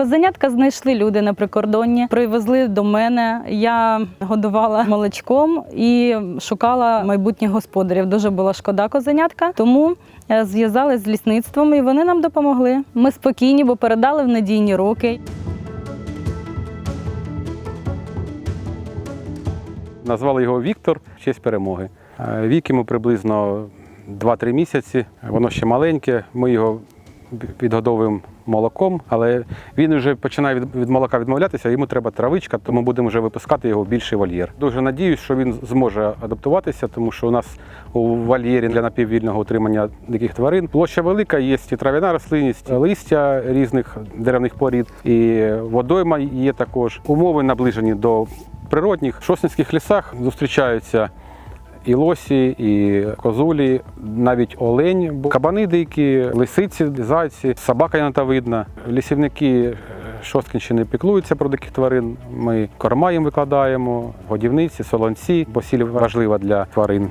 Козенятка знайшли люди на прикордонні, привезли до мене. Я годувала молочком і шукала майбутніх господарів. Дуже була шкода козенятка, тому е, зв'язалися з лісництвом і вони нам допомогли. Ми спокійні, бо передали в надійні руки. Назвали його Віктор в честь перемоги. Е, Вік йому приблизно 2-3 місяці. Воно ще маленьке. Ми його відгодовуємо молоком, але він вже починає від, від молока відмовлятися, йому треба травичка, тому будемо вже випускати його в більший вольєр. Дуже надіюсь, що він зможе адаптуватися, тому що у нас у вольєрі для напіввільного утримання диких тварин площа велика, є і трав'яна рослинність, листя різних деревних порід, і водойма є також. Умови наближені до природних. Шосницьких лісах зустрічаються і лосі, і козулі, навіть олень, кабани дикі, лисиці, зайці, собака янтовидна. видна. Лісівники е, Шосткінщини піклуються про диких тварин. Ми корма їм викладаємо, годівниці, солонці, бо сіль важлива для тварин.